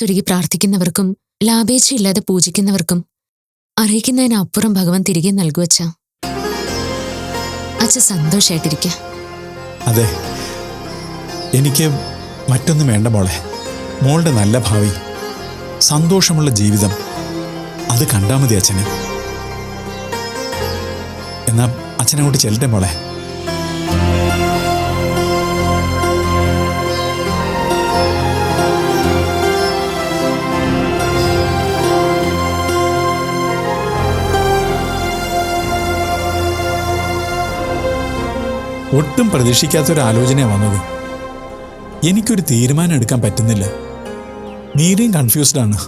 ഭഗവാനെ മനസ്സൊരുക്കി പ്രാർത്ഥിക്കുന്നവർക്കും ലാഭേച്ഛയില്ലാതെ പൂജിക്കുന്നവർക്കും അറിയിക്കുന്നതിനപ്പുറം ഭഗവാൻ തിരികെ നൽകുവച്ച അച്ഛ. സന്തോഷായിട്ടിരിക്കുക അതെ. എനിക്ക് മറ്റൊന്നും വേണ്ട മോളെ. മോളുടെ നല്ല ഭാവി സന്തോഷമുള്ള ജീവിതം അത് കണ്ടാൽ മതി അച്ഛന്. എന്നാ അച്ഛനങ്ങോട്ട് ചെല്ലട്ടെ മോളെ. ഒട്ടും പ്രതീക്ഷിക്കാത്തൊരു ആലോചനയാണ് വന്നത്. എനിക്കൊരു തീരുമാനം എടുക്കാൻ പറ്റുന്നില്ല. നീരയും കൺഫ്യൂസ്ഡ് ആണ്.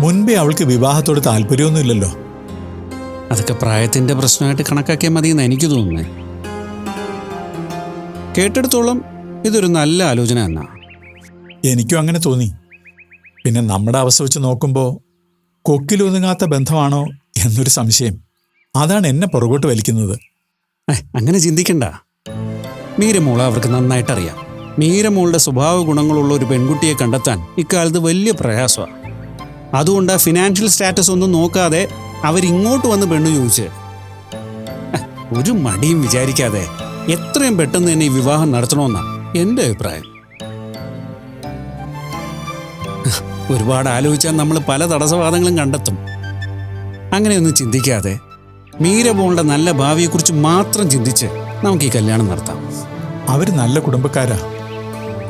മുൻപേ അവൾക്ക് വിവാഹത്തോട് താല്പര്യമൊന്നുമില്ലല്ലോ. അതൊക്കെ പ്രായത്തിന്റെ പ്രശ്നമായിട്ട് കണക്കാക്കിയാൽ മതി എന്ന് എനിക്ക് തോന്നുന്നത് കേട്ടെടുത്തോളം ഇതൊരു നല്ല ആലോചന എന്നാ. എനിക്കും അങ്ങനെ തോന്നി. പിന്നെ നമ്മുടെ അവസ്ഥ വെച്ച് നോക്കുമ്പോൾ കൊക്കിലൊതുങ്ങാത്ത ബന്ധമാണോ എന്നൊരു സംശയം. അതാണ് എന്നെ പുറകോട്ട് വലിക്കുന്നത്. അങ്ങനെ ചിന്തിക്കണ്ട. മീരമോൾ അവർക്ക് നന്നായിട്ടറിയാം. മീരമോളുടെ സ്വഭാവ ഗുണങ്ങളുള്ള ഒരു പെൺകുട്ടിയെ കണ്ടെത്താൻ ഇക്കാലത്ത് വലിയ പ്രയാസമാണ് അതുകൊണ്ട് ഫിനാൻഷ്യൽ സ്റ്റാറ്റസ് ഒന്നും നോക്കാതെ അവരിങ്ങോട്ട് വന്ന് പെണ്ണു ചോദിച്ച്. ഒരു മടിയും വിചാരിക്കാതെ എത്രയും പെട്ടെന്ന് തന്നെ ഈ വിവാഹം നടത്തണമെന്നാണ് എന്റെ അഭിപ്രായം. ഒരുപാട് ആലോചിച്ചാൽ നമ്മൾ പല തടസ്സവാദങ്ങളും കണ്ടെത്തും. അങ്ങനെയൊന്നും ചിന്തിക്കാതെ മീരമോളുടെ നല്ല ഭാവിയെക്കുറിച്ച് മാത്രം ചിന്തിച്ച് നമുക്ക് ഈ കല്യാണം നടത്താം. അവർ നല്ല കുടുംബക്കാരാ.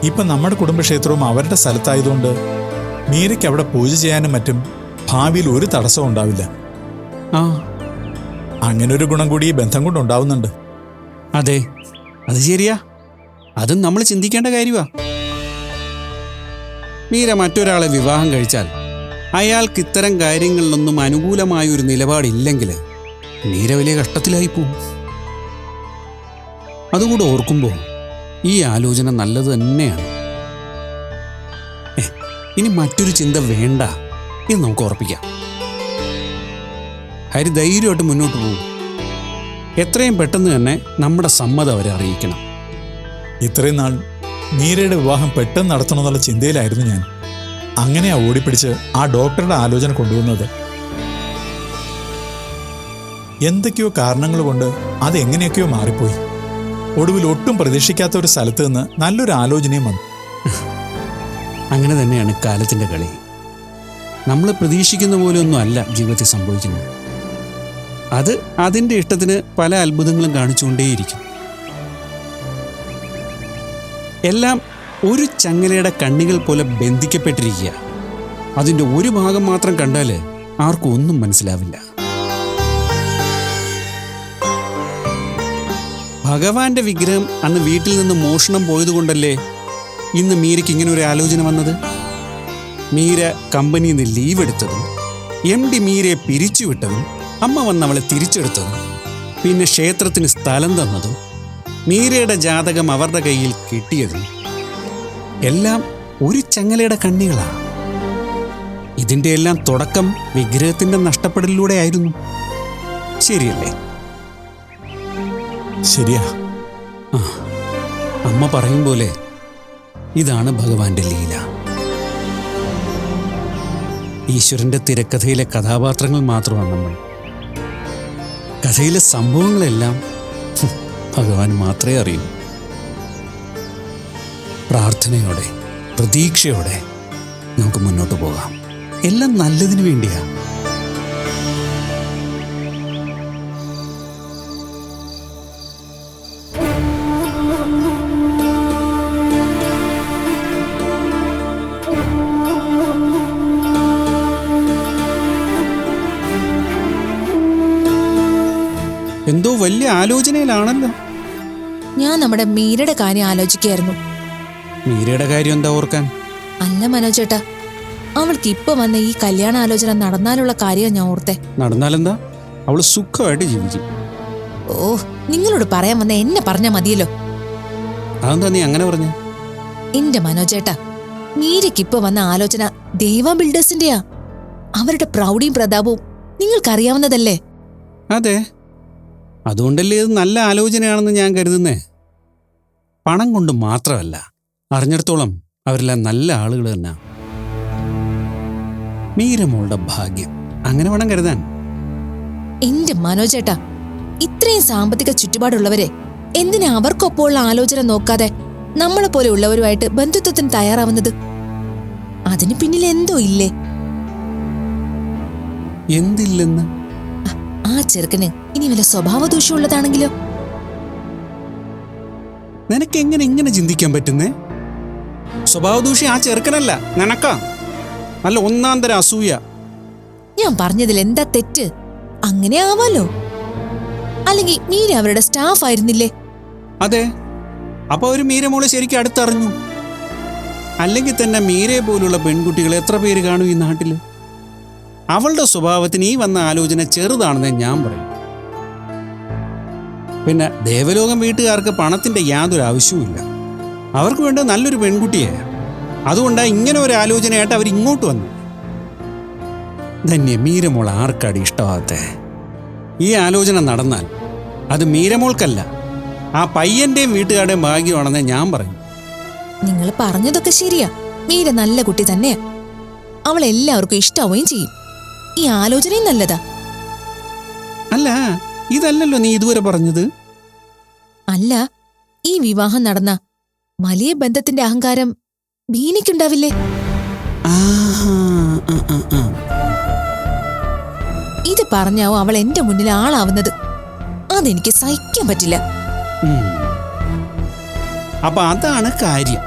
ഇപ്പൊ നമ്മുടെ കുടുംബക്ഷേത്രവും അവരുടെ സ്ഥലത്തായതുകൊണ്ട് മീരയ്ക്ക് അവിടെ പൂജ ചെയ്യാനും മറ്റും ഭാവിയിൽ ഒരു തടസ്സവും ഉണ്ടാവില്ല. ആ. അങ്ങനെ ഒരു ഗുണം കൂടി ഈ ബന്ധം കൊണ്ട് ഉണ്ടാവുന്നുണ്ട്. അതെ. അത് ശരിയാ. അതും നമ്മൾ ചിന്തിക്കേണ്ട കാര്യമാ മീര മറ്റൊരാളെ വിവാഹം കഴിച്ചാൽ അയാൾക്ക് ഇത്തരം കാര്യങ്ങളിലൊന്നും അനുകൂലമായ ഒരു നിലപാടില്ലെങ്കിൽ മീര വലിയ കഷ്ടത്തിലായി പോവും. അതുകൂടെ ഓർക്കുമ്പോൾ ഈ ആലോചന നല്ലത് തന്നെയാണ്. ഇനി മറ്റൊരു ചിന്ത വേണ്ട എന്ന് നമുക്ക് ഉറപ്പിക്കാം. ഹരി ധൈര്യമായിട്ട് മുന്നോട്ട് പോകും എത്രയും പെട്ടെന്ന് തന്നെ നമ്മുടെ സമ്മതം അവരെ അറിയിക്കണം. ഇത്രയും നാൾ മീരയുടെ വിവാഹം പെട്ടെന്ന് നടത്തണമെന്നുള്ള ചിന്തയിലായിരുന്നു ഞാൻ. അങ്ങനെയാ ഓടിപ്പിടിച്ച് ആ ഡോക്ടറുടെ ആലോചന കൊണ്ടുവന്നത്. എന്തൊക്കെയോ കാരണങ്ങൾ കൊണ്ട് അത് എങ്ങനെയൊക്കെയോ മാറിപ്പോയി. ഒടുവിൽ ഒട്ടും പ്രതീക്ഷിക്കാത്ത ഒരു സ്ഥലത്ത് നിന്ന് നല്ലൊരു ആലോചനയും വന്നു. അങ്ങനെ തന്നെയാണ് കാലത്തിന്റെ കളി. നമ്മൾ പ്രതീക്ഷിക്കുന്ന പോലെയൊന്നും അല്ല ജീവിതത്തിൽ സംഭവിക്കുന്നത്. അത് അതിന്റെ ഇഷ്ടത്തിന് പല അത്ഭുതങ്ങളും കാണിച്ചുകൊണ്ടേയിരിക്കും. എല്ലാം ഒരു ചങ്ങലയുടെ കണ്ണികൾ പോലെ ബന്ധിക്കപ്പെട്ടിരിക്കുക. അതിന്റെ ഒരു ഭാഗം മാത്രം കണ്ടാൽ ആർക്കും ഒന്നും മനസ്സിലാവില്ല. ഭഗവാന്റെ വിഗ്രഹം അന്ന് വീട്ടിൽ നിന്ന് മോഷണം പോയതുകൊണ്ടല്ലേ ഇന്ന് മീരയ്ക്ക് ഇങ്ങനെ ഒരു ആലോചന വന്നത്? മീര കമ്പനിയിൽ നിന്ന് ലീവ് എടുത്തതും എം ഡി മീരയെ പിരിച്ചുവിട്ടതും അമ്മ വന്ന് അവളെ തിരിച്ചെടുത്തതും പിന്നെ ക്ഷേത്രത്തിന് സ്ഥലം തന്നതും മീരയുടെ ജാതകം അവരുടെ കയ്യിൽ കിട്ടിയതും എല്ലാം ഒരു ചങ്ങലയുടെ കണ്ണികളാണ് ഇതിന്റെ എല്ലാം തുടക്കം വിഗ്രഹത്തിന്റെ നഷ്ടപ്പെടലിലൂടെ ആയിരുന്നു. ശരിയല്ലേ? ശരിയാ. ആ അമ്മ പറയും പോലെ ഇതാണ് ഭഗവാന്റെ ലീല. ഈശ്വരന്റെ തിരക്കഥയിലെ കഥാപാത്രങ്ങൾ മാത്രമാണ് നമ്മൾ. കഥയിലെ സംഭവങ്ങളെല്ലാം ഭഗവാൻ മാത്രമേ അറിയൂ. പ്രാർത്ഥനയോടെ പ്രതീക്ഷയോടെ നമുക്ക് മുന്നോട്ട് പോകാം. എല്ലാം നല്ലതിനു വേണ്ടിയാ. വലിയ ആലോചനയിലാണല്ലോ. ഞാൻ നമ്മുടെ മീരയുടെ കാര്യം ആലോചിക്കായിരുന്നു മീരയുടെ കാര്യം എന്താ ഓർക്കാൻ? അല്ല മനോജേട്ടാ അവൾക്ക് ഇപ്പൊ വന്ന ഈ കല്യാണ ആലോചന നടന്നാലുള്ള കാര്യം ഞാൻ ഓർത്തെ. നടന്നാലെന്താ? അവൾ സുഖമായിട്ട് ജീവിക്കും. ഓ നിങ്ങളോട് പറയാൻ വന്ന എന്നെ പറഞ്ഞാ മതിയല്ലോ. അതെന്താ നീ അങ്ങനെ പറഞ്ഞേ? എന്റെ മനോജേട്ടാ മീരയ്ക്ക് ഇപ്പൊ വന്ന ആലോചന ദേവ ബിൽഡേഴ്സിന്റെയാ. അവരുടെ പ്രൗഢിയും പ്രതാപവും നിങ്ങൾക്കറിയാവുന്നതല്ലേ? അതെ. അതുകൊണ്ടല്ലേ ഇത് നല്ല ആലോചനയാണെന്ന് ഞാൻ കരുതുന്നേ? പണം കൊണ്ട് മാത്രമല്ല അറിഞ്ഞിടത്തോളം അവരെല്ലാം നല്ല ആളുകൾ തന്നെ. മീരമോളുടെ ഭാഗ്യം അങ്ങനെ വേണം കരുതാൻ. എന്റെ മനോജേട്ടാ ഇത്രയും സാമ്പത്തിക ചുറ്റുപാടുള്ളവരെ എന്തിനാ അവർക്കൊപ്പമുള്ള ആലോചന നോക്കാതെ നമ്മളെ പോലെ ഉള്ളവരുമായിട്ട് ബന്ധുത്വത്തിന് തയ്യാറാവുന്നത്? അതിന് പിന്നിൽ എന്തോ ഇല്ലേ? എന്തില്ലെന്ന്? ആ ചെറുക്കന് ഇനി വല്ല സ്വഭാവ ദൂഷ്യമുള്ളതാണെങ്കിലോ നിനക്ക് എങ്ങനെ ഇങ്ങനെ ചിന്തിക്കാൻ പറ്റുന്നേ? സ്വഭാവദൂഷി ആ ചെറുക്കനല്ല നിനക്കാ. നല്ല ഒന്നാം തരം അസൂയ. ഞാൻ പറഞ്ഞതിൽ എന്താ തെറ്റ്? അങ്ങനെ ആവാലോ? അല്ലെങ്കിൽ മീര അവരുടെ സ്റ്റാഫ് ആയിരുന്നില്ലേ? അതെ. അപ്പൊ ഒരു മീരമോളെ ശരിക്കും അടുത്തറിഞ്ഞു. അല്ലെങ്കിൽ തന്നെ മീരയെ പോലുള്ള പെൺകുട്ടികൾ എത്ര പേര് കാണും ഈ നാട്ടിൽ? അവളുടെ സ്വഭാവത്തിന് ഈ വന്ന ആലോചന ചെറുതാണെന്ന് ഞാൻ പറയും. പിന്നെ ദേവലോകം വീട്ടുകാർക്ക് പണത്തിന്റെ യാതൊരു ആവശ്യവുമില്ല. അവർക്ക് വേണ്ട നല്ലൊരു പെൺകുട്ടിയെ അതുകൊണ്ടാണ് ഇങ്ങനെ ഒരു ആലോചനയായിട്ട് അവർ ഇങ്ങോട്ട് വന്നു ധന്യ മീരമോൾ ആർക്കാടി ഇഷ്ടമാകത്തെ ഈ ആലോചന നടന്നാൽ അത് മീരമോൾക്കല്ല ആ പയ്യന്റെയും വീട്ടുകാരുടെയും ഭാഗ്യമാണെന്ന് ഞാൻ പറയും. നിങ്ങൾ പറഞ്ഞതൊക്കെ ശരിയാ. മീര നല്ല കുട്ടി തന്നെയാ. അവൾ എല്ലാവർക്കും ഇഷ്ടാവുകയും ചെയ്യും. ഈ ആലോചനയും നല്ലതാ. അല്ല ഇതല്ലല്ലോ നീ ഇതുവരെ പറഞ്ഞത്? അല്ല ഈ വിവാഹം നടന്ന വലിയ ബന്ധത്തിന്റെ അഹങ്കാരം ബീനയ്ക്കുണ്ടാവില്ലേ ആ. ഇത് പറഞ്ഞാവും അവൾ എന്റെ മുന്നിൽ ആളാവുന്നത്. അതെനിക്ക് സഹിക്കാൻ പറ്റില്ല. അപ്പൊ അതാണ് കാര്യം.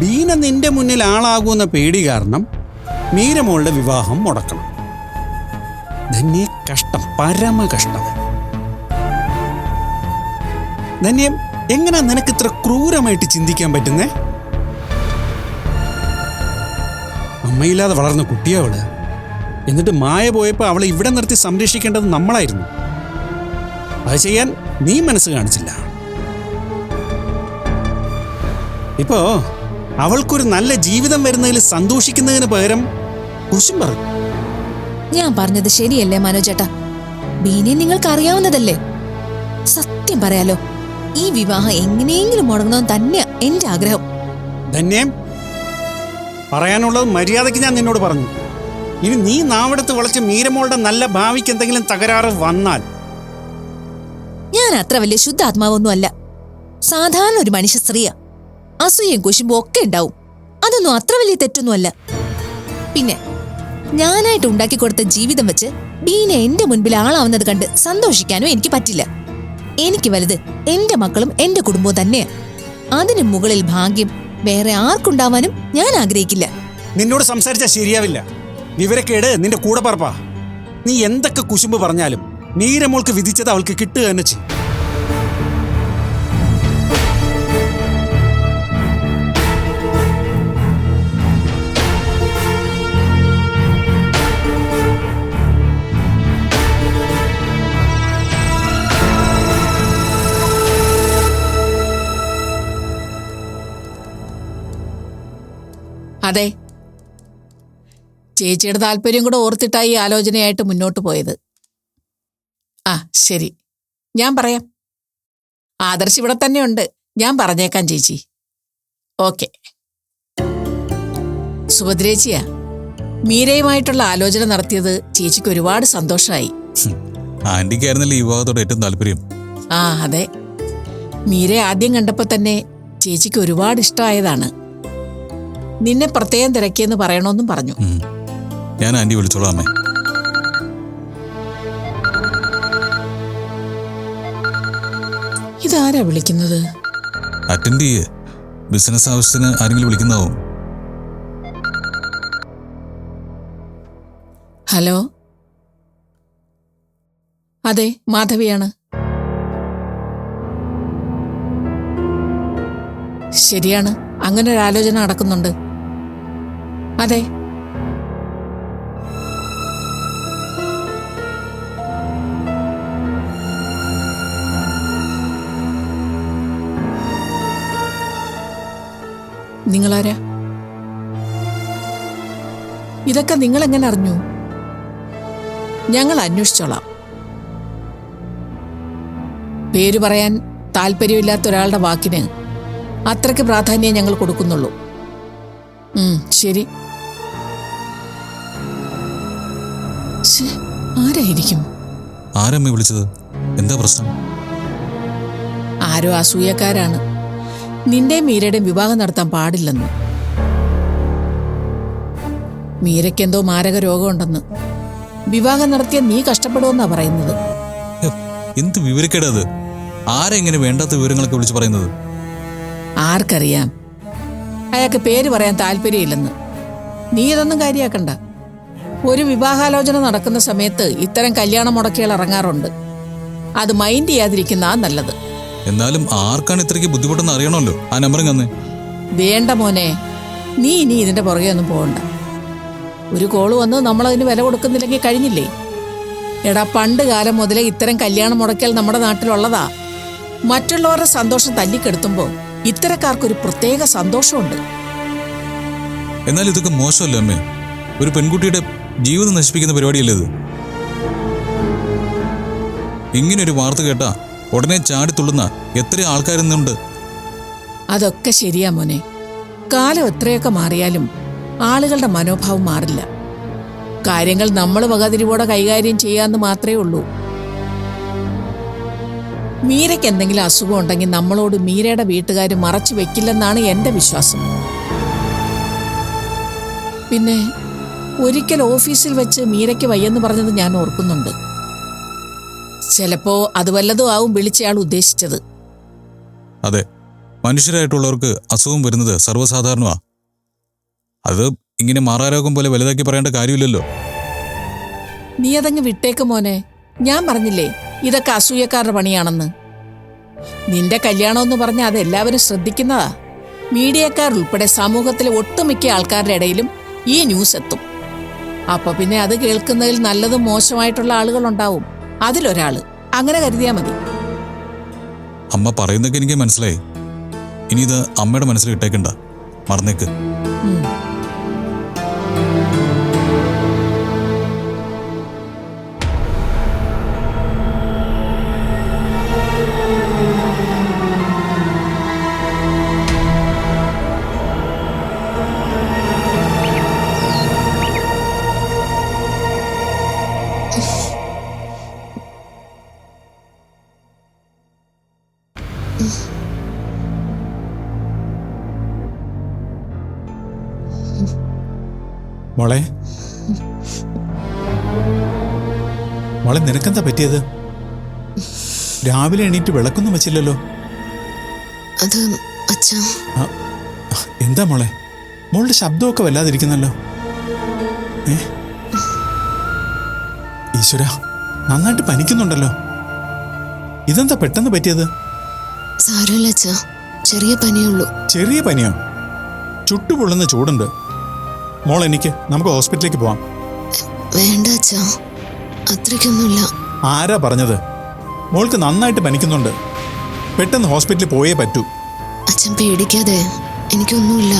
ബീന നിന്റെ മുന്നിൽ ആളാകുന്ന പേടി കാരണം മീരമോളുടെ വിവാഹം മുടക്കണം. ധന്യ കഷ്ടം പരമ കഷ്ടം. ധന്യം എങ്ങനാ നിനക്ക് ഇത്ര ക്രൂരമായിട്ട് ചിന്തിക്കാൻ പറ്റുന്നേ? അമ്മയില്ലാതെ വളർന്ന കുട്ടിയവൾ എന്നിട്ട് മായ പോയപ്പോൾ അവളെ ഇവിടെ നിർത്തി സംരക്ഷിക്കേണ്ടത് നമ്മളായിരുന്നു. അത് ചെയ്യാൻ നീ മനസ്സ് കാണിച്ചില്ല. ഇപ്പോ അവൾക്കൊരു നല്ല ജീവിതം വരുന്നതിൽ സന്തോഷിക്കുന്നതിന് പകരം കുശും പറഞ്ഞു ഞാൻ പറഞ്ഞത് ശരിയല്ലേ മനോജേട്ടാ? ബീനെ നിങ്ങൾക്ക് അറിയാവുന്നതല്ലേ സത്യം പറയാലോ ഈ വിവാഹം എങ്ങനെയെങ്കിലും മുടങ്ങണമെന്ന് തന്നെയാ എന്റെ ആഗ്രഹം. ധന്യം പറയാനുള്ളത് മര്യാദയ്ക്ക് ഞാൻ നിന്നോട് പറഞ്ഞു. ഇനി നീ നാവെടുത്ത് വളച്ച് മീരമോളുടെ നല്ല ഭാവിക്ക് എന്തെങ്കിലും തകരാറ് വന്നാൽ. ഞാൻ അത്ര വലിയ ശുദ്ധാത്മാവൊന്നും അല്ല സാധാരണ ഒരു മനുഷ്യ സ്ത്രീയാ. അസൂയയും കുശുമ്പും ഒക്കെ ഉണ്ടാവും. അതൊന്നും അത്ര വലിയ തെറ്റൊന്നുമല്ല. പിന്നെ ഞാനായിട്ട് ഉണ്ടാക്കി കൊടുത്ത ജീവിതം വെച്ച് ബീന എന്റെ മുൻപിൽ ആളാവുന്നത് കണ്ട് സന്തോഷിക്കാനും എനിക്ക് പറ്റില്ല. എനിക്ക് വലുത് എന്റെ മക്കളും എന്റെ കുടുംബവും തന്നെയാ. അതിനു മുകളിൽ ഭാഗ്യം വേറെ ആർക്കുണ്ടാവാനും ഞാൻ ആഗ്രഹിക്കില്ല. നിന്നോട് സംസാരിച്ചാൽ ശരിയാവില്ല. വിവരക്കേട് നിന്റെ കൂടെ പറപ്പാ. നീ എന്തൊക്കെ കുശുമ്പ് പറഞ്ഞാലും നീരമോൾക്ക് വിധിച്ചത് അവൾക്ക് കിട്ടുക തന്നെ ചെയ്യും. അതെ. ചേച്ചിയുടെ താല്പര്യം കൂടെ ഓർത്തിട്ടായി ഈ ആലോചനയായിട്ട് മുന്നോട്ട് പോയത്. ആ ശരി. ഞാൻ പറയാം. ആദർശ് ഇവിടെ തന്നെയുണ്ട്. ഞാൻ പറഞ്ഞേക്കാം ചേച്ചി. ഓക്കെ. സുഭദ്രേച്ചിയാ മീരയുമായിട്ടുള്ള ആലോചന നടത്തിയത് ചേച്ചിക്ക് ഒരുപാട് സന്തോഷമായി ആന്റിക്കായിരുന്നല്ലേ ഈ വിവാഹത്തോട് ഏറ്റവും താല്പര്യം? ആ അതെ. മീര ആദ്യം കണ്ടപ്പോൾ തന്നെ ചേച്ചിക്ക് ഒരുപാട് ഇഷ്ടമായതാണ് നിന്നെ പ്രത്യേകം തിരക്കിയെന്ന് പറയണമെന്നും പറഞ്ഞു. ഞാൻ ആന്റി വിളിച്ചോളാം അമ്മേ. ഇതാരാ വിളിക്കുന്നത്? അറ്റൻഡ് ചെയ്യേ. ബിസിനസ് ആവശ്യത്തിന് ആരെങ്കിലും വിളിക്കുന്നതാവും. ഹലോ? അതെ മാധവിയാണ്. ശരിയാണ്. അങ്ങനെ ഒരു ആലോചന നടക്കുന്നുണ്ട്. അതെ. നിങ്ങളാരാ? ഇതൊക്കെ നിങ്ങൾ എങ്ങനെ അറിഞ്ഞു? ഞങ്ങൾ അന്വേഷിച്ചോളാം. പേര് പറയാൻ താല്പര്യമില്ലാത്ത ഒരാളുടെ വാക്കിന് അത്രയ്ക്ക് പ്രാധാന്യം ഞങ്ങൾ കൊടുക്കുന്നുള്ളൂ. ശരി. ആരായിരിക്കും? ആരമ്മ വിളിച്ചത്? എന്താ പ്രശ്നം? ആരോ അസൂയക്കാരാണ്. നിന്റെ മീരയുടെയും വിവാഹം നടത്താൻ പാടില്ലെന്ന്. മീരയ്ക്കെന്തോ മാരക രോഗമുണ്ടെന്ന്. വിവാഹം നടത്തിയ നീ കഷ്ടപ്പെടുമെന്നാ പറയുന്നത്. എന്ത് വിവരക്കേടത് ആരെങ്ങനെ വേണ്ടാത്ത വിവരങ്ങളൊക്കെ വിളിച്ചു പറയുന്നത്? ആർക്കറിയാം? അയാൾക്ക് പേര് പറയാൻ താല്പര്യമില്ലെന്ന്. നീ ഇതൊന്നും കാര്യാക്കണ്ട. ഒരു വിവാഹാലോചന നടക്കുന്ന സമയത്ത് ഇത്തരം കല്യാണ മുടക്കികൾ ഇറങ്ങാറുണ്ട്. അത് മൈൻഡ് ചെയ്യാതിരിക്കുന്ന നല്ലത്. എന്നാലും ആർക്കാണ് ഇത്രയ്ക്ക് ബുദ്ധിമുട്ടെന്ന് അറിയണമല്ലോ? ആ നമ്പർ വേണ്ട മോനെ. നീ ഇനി ഇതിന്റെ പുറകെ ഒന്നും പോകണ്ട. ഒരു കോൾ വന്ന് നമ്മൾ അതിന് വില കൊടുക്കുന്നില്ലെങ്കിൽ കഴിഞ്ഞില്ലേ? എടാ പണ്ട് കാലം മുതലേ ഇത്തരം കല്യാണ മുടക്കൽ നമ്മുടെ നാട്ടിലുള്ളതാ. മറ്റുള്ളവരുടെ സന്തോഷം തല്ലിക്കെടുത്തുമ്പോൾ ഇത്തരക്കാർക്കൊരു പ്രത്യേക സന്തോഷമുണ്ട്. എന്നാൽ ഇതൊക്കെ മോശമല്ലേ അമ്മേ? ഒരു പെൺകുട്ടിയുടെ ജീവിതം നശിപ്പിക്കുന്ന പരിപാടിയല്ലേ ഇത്? ഇങ്ങനൊരു വാർത്ത കേട്ടാ ഉടനെ ചാടിത്തുള്ളുന്ന എത്ര ആൾക്കാരുന്നുണ്ട് അതൊക്കെ ശരിയാ മോനെ. കാലം എത്രയൊക്കെ മാറിയാലും ആളുകളുടെ മനോഭാവം മാറില്ല. കാര്യങ്ങൾ നമ്മൾ വകതിരിവോടെ കൈകാര്യം ചെയ്യാന്ന് മാത്രമേ ഉള്ളൂ. മീരയ്ക്ക് എന്തെങ്കിലും അസുഖം ഉണ്ടെങ്കിൽ നമ്മളോട് മീരയുടെ വീട്ടുകാർ മറച്ചു വെക്കില്ലെന്നാണ് എന്റെ വിശ്വാസം. പിന്നെ ഒരിക്കൽ ഓഫീസിൽ വെച്ച് മീരയ്ക്ക് വയ്യെന്ന് പറഞ്ഞത് ഞാൻ ഓർക്കുന്നുണ്ട്. ചിലപ്പോ അത് വല്ലതും ആവും വിളിച്ചയാൾ ഉദ്ദേശിച്ചത്. അതെ മനുഷ്യരായിട്ടുള്ളവർക്ക് അസുഖം വരുന്നത് സർവസാധാരണമാ. അത് ഇങ്ങനെ മാറാരോഗം പോലെ വലുതാക്കി പറയേണ്ട കാര്യമില്ലല്ലോ. നീ അതങ്ങ് വിട്ടേക്ക് മോനെ. ഞാൻ പറഞ്ഞില്ലേ ഇതൊക്കെ അസൂയക്കാരുടെ പണിയാണെന്ന്. നിന്റെ കല്യാണമെന്ന് പറഞ്ഞാൽ അത് എല്ലാവരും ശ്രദ്ധിക്കുന്നതാ. മീഡിയക്കാർ ഉൾപ്പെടെ സമൂഹത്തിലെ ഒട്ടുമിക്ക ആൾക്കാരുടെ ഇടയിലും ഈ ന്യൂസ് എത്തും. അപ്പൊ പിന്നെ അത് കേൾക്കുന്നതിൽ നല്ലതും മോശമായിട്ടുള്ള ആളുകളുണ്ടാവും. അതിലൊരാൾ. അങ്ങനെ കരുതിയാ മതി. അമ്മ പറയുന്നൊക്കെ എനിക്ക് മനസ്സിലായി. ഇനി ഇത് അമ്മയുടെ മനസ്സിൽ ഇട്ടേക്കണ്ട. മറന്നേക്ക്. മോളെ. മോളെ നിനക്കെന്താ പറ്റിയത്? രാവിലെ എണീറ്റ് വിളക്കൊന്നും വെച്ചില്ലല്ലോ. അത് അച്ഛാ. ആ, എന്താ മോളെ? മോളുടെ ശബ്ദമൊക്കെ വല്ലാതിരിക്കുന്നല്ലോ. ഏ? ഈശ്വര നന്നായിട്ട് പനിക്കുന്നുണ്ടല്ലോ. ഇതെന്താ പെട്ടെന്ന് പറ്റിയത്? സാരമില്ല അച്ഛാ. ചെറിയ പനിയുള്ളൂ ചെറിയ പനിയോ? ചുട്ടുപൊള്ളുന്ന ചൂടുണ്ട്. മോൾ എനിക്ക് നമുക്ക് ഹോസ്പിറ്റലിലേക്ക് പോവാം. വേണ്ട അച്ഛാ. അത്രയ്ക്കൊന്നുമില്ല. ആരാ പറഞ്ഞത്? മോൾക്ക് നന്നായിട്ട് പനിക്കുന്നുണ്ട്. പെട്ടെന്ന് ഹോസ്പിറ്റലിൽ പോയേ പറ്റൂ. അച്ഛൻ പേടിക്കാതെ. എനിക്കൊന്നുമില്ല.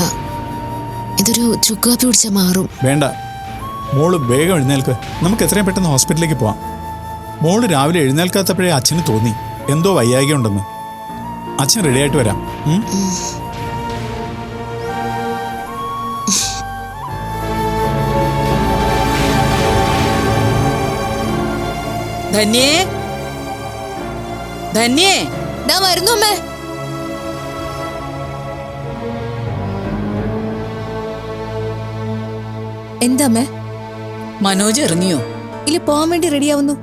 ഇതൊരു ചുക്കാപ്പി പിടിച്ചാൽ മാറും. വേണ്ട. മോൾ വേഗം എഴുന്നേൽക്ക്. നമുക്ക് എത്രയും പെട്ടെന്ന് ഹോസ്പിറ്റലിലേക്ക് പോവാം. മോൾ രാവിലെ എഴുന്നേൽക്കാത്തപ്പോഴേ അച്ഛന് തോന്നി. എന്തോ വയ്യായിക ഉണ്ടെന്ന് അച്ഛൻ റെഡി ആയിട്ട് വരാം? ധന്യേ? ധന്യേ? ഞാൻ വരുന്നു അമ്മേ. എന്താ അമ്മേ? മനോജ് ഇറങ്ങിയോ? ഇല്ല പോവാൻ വേണ്ടി റെഡിയാവുന്നു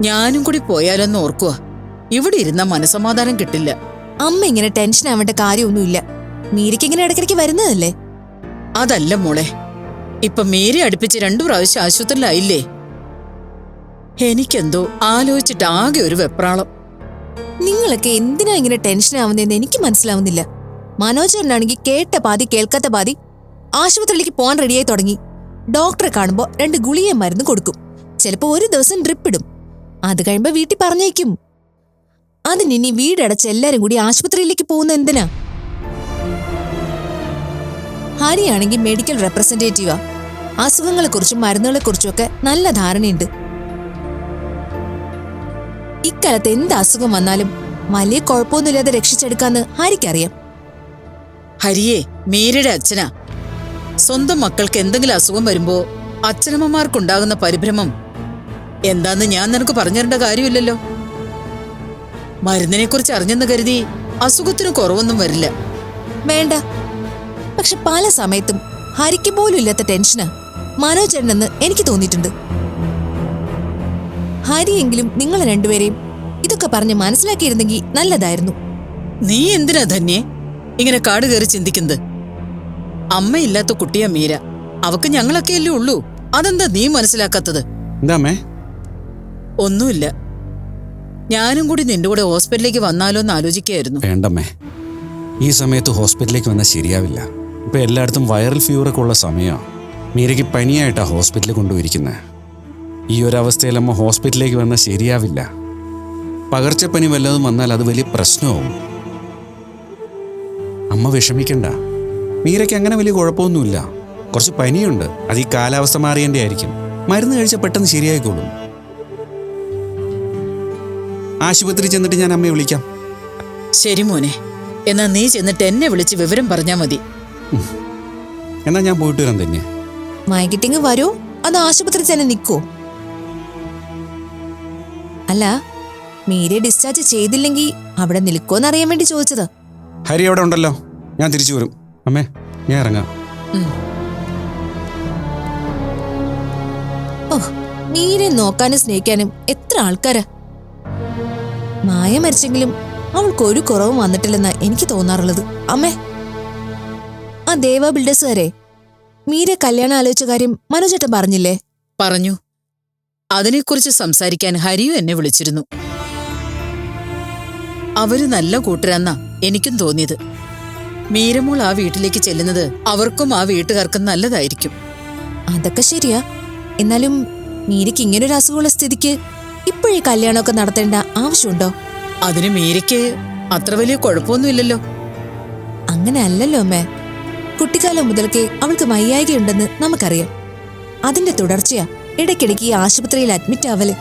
ഞാനും കൂടി പോയാലോന്ന് ഓർക്കുക ഇവിടെ ഇരുന്ന മനസമാധാനം കിട്ടില്ല. അമ്മ ഇങ്ങനെ ടെൻഷൻ ആവേണ്ട കാര്യമൊന്നുമില്ല. മീരയ്ക്ക് ഇങ്ങനെ ഇടയ്ക്കിടയ്ക്ക് വരുന്നതല്ലേ? അതല്ല മോളെ. ഇപ്പൊ മീരെ അടുപ്പിച്ച് രണ്ടു പ്രാവശ്യം ആശുപത്രിയിലായില്ലേ? എനിക്കെന്തോ ആലോചിച്ചിട്ട് ആകെ ഒരു വെപ്രാളം. നിങ്ങളൊക്കെ എന്തിനാ ഇങ്ങനെ ടെൻഷൻ ആവുന്നതെന്ന് എനിക്ക് മനസ്സിലാവുന്നില്ല. മനോജറിനാണെങ്കിൽ കേട്ട പാതി കേൾക്കാത്ത പാതി ആശുപത്രിയിലേക്ക് പോകാൻ റെഡിയായി തുടങ്ങി. ഡോക്ടറെ കാണുമ്പോൾ രണ്ട് ഗുളിയെ മരുന്ന് കൊടുക്കും. ചിലപ്പോൾ ഒരു ദിവസം ഡ്രിപ്പ് ഇടും. അത് കഴിയുമ്പോൾ വീട്ടിൽ പറഞ്ഞേക്കും അതിനിനി വീടടച്ച് എല്ലാരും കൂടി ആശുപത്രിയിലേക്ക് പോകുന്ന എന്തിനാ? ഹരിയാണെങ്കിൽ മെഡിക്കൽ റെപ്രസെന്റേറ്റീവാ അസുഖങ്ങളെക്കുറിച്ചും മരുന്നുകളെക്കുറിച്ചും ഒക്കെ നല്ല ധാരണയുണ്ട്. ഇക്കാലത്ത് എന്ത് അസുഖം വന്നാലും വലിയ കുഴപ്പമൊന്നുമില്ലാതെ രക്ഷിച്ചെടുക്കാന്ന് ഹരിക്കറിയാം. ഹരിയെ മീരയുടെ അച്ഛനാ. സ്വന്തം മക്കൾക്ക് എന്തെങ്കിലും അസുഖം വരുമ്പോ അച്ഛനമ്മമാർക്കുണ്ടാകുന്ന പരിഭ്രമം എന്താന്ന് ഞാൻ നിനക്ക് പറഞ്ഞിരേണ്ട കാര്യമില്ലല്ലോ. മരുന്നിനെ കുറിച്ച് അറിഞ്ഞെന്ന് കരുതി അസുഖത്തിന് കുറവൊന്നും വരില്ല. വേണ്ട. പക്ഷെ പല സമയത്തും ഹരിക്ക് പോലും ഇല്ലാത്ത ടെൻഷന് മനോജനെന്ന് എനിക്ക് തോന്നിയിട്ടുണ്ട്. ഹരിയെങ്കിലും നിങ്ങൾ രണ്ടുപേരെയും ഇതൊക്കെ പറഞ്ഞ് മനസ്സിലാക്കിയിരുന്നെങ്കിൽ നല്ലതായിരുന്നു. നീ എന്തിനാ ധന്യെ? ഇങ്ങനെ കാട് കയറി ചിന്തിക്കുന്നത്? അമ്മയില്ലാത്ത കുട്ടിയാ മീര. അവക്ക് ഞങ്ങളൊക്കെയല്ലേ ഉള്ളൂ. അതെന്താ നീ മനസ്സിലാക്കാത്തത്? എന്താ അമ്മേ? ഒന്നുമില്ല. ഞാനും കൂടി നിന്റെ കൂടെ ഹോസ്പിറ്റലിലേക്ക് വന്നാലോ എന്ന് ആലോചിക്കുകയായിരുന്നു. വേണ്ടമ്മേ. ഈ സമയത്ത് ഹോസ്പിറ്റലിലേക്ക് വന്നാൽ ശരിയാവില്ല. ഇപ്പൊ എല്ലായിടത്തും വൈറൽ ഫീവറൊക്കെ ഉള്ള സമയമാണ് മീരയ്ക്ക് പനിയായിട്ടാ ഹോസ്പിറ്റലിൽ കൊണ്ടുപോയിരിക്കുന്നത് ഈ അമ്മ ഹോസ്പിറ്റലിലേക്ക് വന്നാൽ ശരിയാവില്ല. പകർച്ചപ്പനി വല്ലതും വന്നാൽ അത് വലിയ പ്രശ്നമാവും അമ്മ വിഷമിക്കണ്ട. മീരയ്ക്ക് അങ്ങനെ വലിയ കുഴപ്പമൊന്നുമില്ല. കുറച്ച് പനിയുണ്ട്. അത് ഈ കാലാവസ്ഥ മാറിയേണ്ടായിരിക്കും മരുന്ന് കഴിച്ചാൽ പെട്ടെന്ന് ശരിയായിക്കോളും. ആശുപത്രി ചെന്നിട്ട് ഞാൻ അമ്മയെ വിളിക്കാം. ശരി മോനെ. എന്നാ നീ ചെന്നിട്ട് എന്നെ വിളിച്ച് വിവരം പറഞ്ഞാ മതി. എന്നാ ഞാൻ പോയിട്ട് വരാം തന്നെ. മയക്കിട്ടിങ് വരൂ. അത് ആശുപത്രി തന്നെ നിൽക്കൂ അല്ല മീരെ ഡിസ്ചാർജ് ചെയ്തില്ലെങ്കിൽ അവിടെ നിൽക്കോന്നറിയാൻ വേണ്ടി ചോദിച്ചത്. ഹരി അവിടെ ഉണ്ടല്ലോ. ഞാൻ തിരിച്ചു വരും. അമ്മേ ഞാൻ ഇറങ്ങാം. ഓ മീരെ നോക്കാനും സ്നേഹിക്കാനും എത്ര ആൾക്കാരാ? മായ മരിച്ചെങ്കിലും അവൾക്ക് ഒരു കുറവും വന്നിട്ടില്ലെന്ന് എനിക്ക് തോന്നാറുള്ളത്. അമ്മേ. ആ ദേവ ബിൽഡേഴ്സുകാരെ മീര കല്യാണം ആലോചിച്ച കാര്യം മനോജേട്ടൻ പറഞ്ഞില്ലേ? പറഞ്ഞു. അതിനെക്കുറിച്ച് സംസാരിക്കാൻ ഹരിയു എന്നെ വിളിച്ചിരുന്നു. അവർ നല്ല കൂട്ടരാന്നാ എനിക്കും തോന്നിയത്. മീരമോൾ ആ വീട്ടിലേക്ക് ചെല്ലുന്നത് അവർക്കും ആ വീട്ടുകാർക്കും നല്ലതായിരിക്കും. അതൊക്കെ ശരിയാ. എന്നാലും മീരയ്ക്ക് ഇങ്ങനൊരു അസുഖമുള്ള സ്ഥിതിക്ക് ഇപ്പോഴേ കല്യാണമൊക്കെ നടത്തേണ്ട ആവശ്യമുണ്ടോ? അതിന് മീരയ്ക്ക് അത്ര വലിയ കുഴപ്പമൊന്നുമില്ലല്ലോ. അങ്ങനെ അല്ലല്ലോ അമ്മേ. കുട്ടിക്കാലം മുതൽക്കേ അവൾക്ക് വയ്യായികയുണ്ടെന്ന് നമുക്കറിയാം. അതിന്റെ തുടർച്ചയാ ഇടയ്ക്കിടയ്ക്ക് ഈ ആശുപത്രിയിൽ അഡ്മിറ്റ് ആവൽ.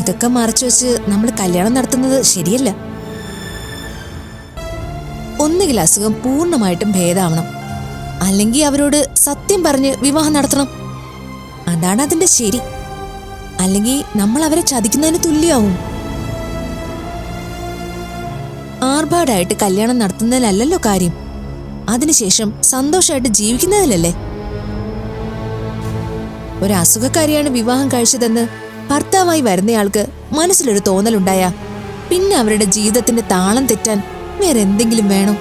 ഇതൊക്കെ മറച്ചു വെച്ച് നമ്മൾ കല്യാണം നടത്തുന്നത് ശരിയല്ല. ഒന്നുകിൽ അസുഖം പൂർണമായിട്ടും ഭേദമാവണം. അല്ലെങ്കിൽ അവരോട് സത്യം പറഞ്ഞ് വിവാഹം നടത്തണം. അതാണ് അതിന്റെ ശരി. അല്ലെങ്കിൽ നമ്മൾ അവരെ ചതിക്കുന്നതിന് തുല്യമാവും ആർഭാടായിട്ട് കല്യാണം നടത്തുന്നതിലല്ലല്ലോ കാര്യം. അതിനുശേഷം സന്തോഷമായിട്ട് ജീവിക്കുന്നതിലല്ലേ? ഒരു അസുഖക്കാരിയാണ് വിവാഹം കഴിച്ചതെന്ന് ഭർത്താവായി വരുന്നയാൾക്ക് മനസ്സിലൊരു തോന്നലുണ്ടായ. പിന്നെ അവരുടെ ജീവിതത്തിന്റെ താളം തെറ്റാൻ വേറെ എന്തെങ്കിലും വേണം?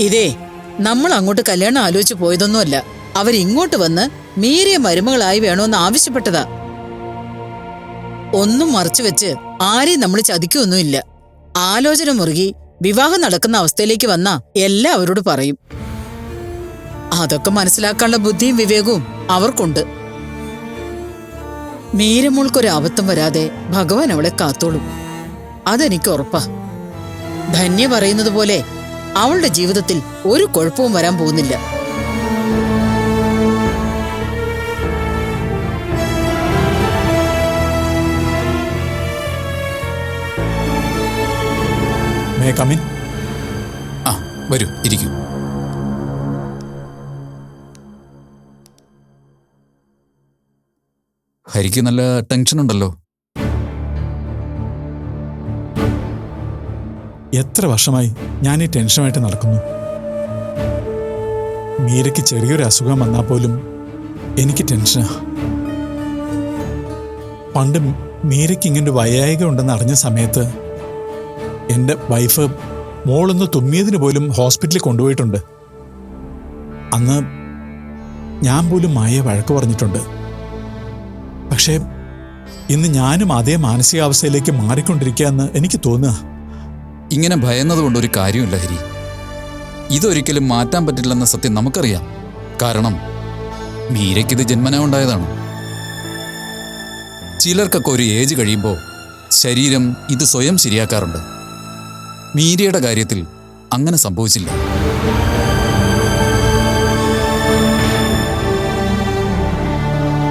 ഇതേ നമ്മൾ അങ്ങോട്ട് കല്യാണം ആലോചിച്ച് പോയതൊന്നുമല്ല. അവരിങ്ങോട്ട് വന്ന് മീരിയ മരുമകളായി വേണമെന്ന് ആവശ്യപ്പെട്ടതാ. ഒന്നും മറച്ചു വെച്ച് ആരെയും നമ്മൾ ചതിക്കൊന്നുമില്ല. ആലോചന മുറുകി വിവാഹം നടക്കുന്ന അവസ്ഥയിലേക്ക് വന്ന എല്ലാം അവരോട് പറയും. അതൊക്കെ മനസ്സിലാക്കാനുള്ള ബുദ്ധിയും വിവേകവും അവർക്കുണ്ട്. മീരമോൾക്കൊരു അബദ്ധം വരാതെ ഭഗവാൻ അവളെ കാത്തോളും. അതെനിക്ക് ഉറപ്പാ. ധന്യ പറയുന്നത് പോലെ അവളുടെ ജീവിതത്തിൽ ഒരു കുഴപ്പവും വരാൻ പോകുന്നില്ല. കമിൻ. ആ വരൂ ഇരിക്കൂ. ഹരിക്ക് നല്ല ടെൻഷൻ ഉണ്ടല്ലോ. എത്ര വർഷമായി ഞാൻ ഈ ടെൻഷനായിട്ട് നടക്കുന്നു. മീരയ്ക്ക് ചെറിയൊരു അസുഖം വന്നാൽ പോലും എനിക്ക് ടെൻഷനാ പണ്ട് മീരയ്ക്ക് ഇങ്ങനൊരു വയ്യായിക ഉണ്ടെന്ന് അറിഞ്ഞ സമയത്ത് എന്റെ വൈഫ് മോളൊന്ന് തുമ്മിയതിന് പോലും ഹോസ്പിറ്റലിൽ കൊണ്ടുപോയിട്ടുണ്ട്. അന്ന് ഞാൻ പോലും മായ വഴക്ക് പറഞ്ഞിട്ടുണ്ട്. പക്ഷേ ഇന്ന് ഞാനും അതേ മാനസികാവസ്ഥയിലേക്ക് മാറിക്കൊണ്ടിരിക്കുകയെന്ന് എനിക്ക് തോന്നുക. ഇങ്ങനെ ഭയന്നതുകൊണ്ട് ഒരു കാര്യമില്ല ഹരി. ഇതൊരിക്കലും മാറ്റാൻ പറ്റില്ലെന്ന സത്യം നമുക്കറിയാം. കാരണം മീരയ്ക്കിത് ജന്മന ഉണ്ടായതാണ് ചിലർക്കൊക്കെ ഒരു ഏജ് കഴിയുമ്പോൾ ശരീരം ഇത് സ്വയം ശരിയാക്കാറുണ്ട്. മീരയുടെ കാര്യത്തിൽ അങ്ങനെ സംഭവിച്ചില്ല.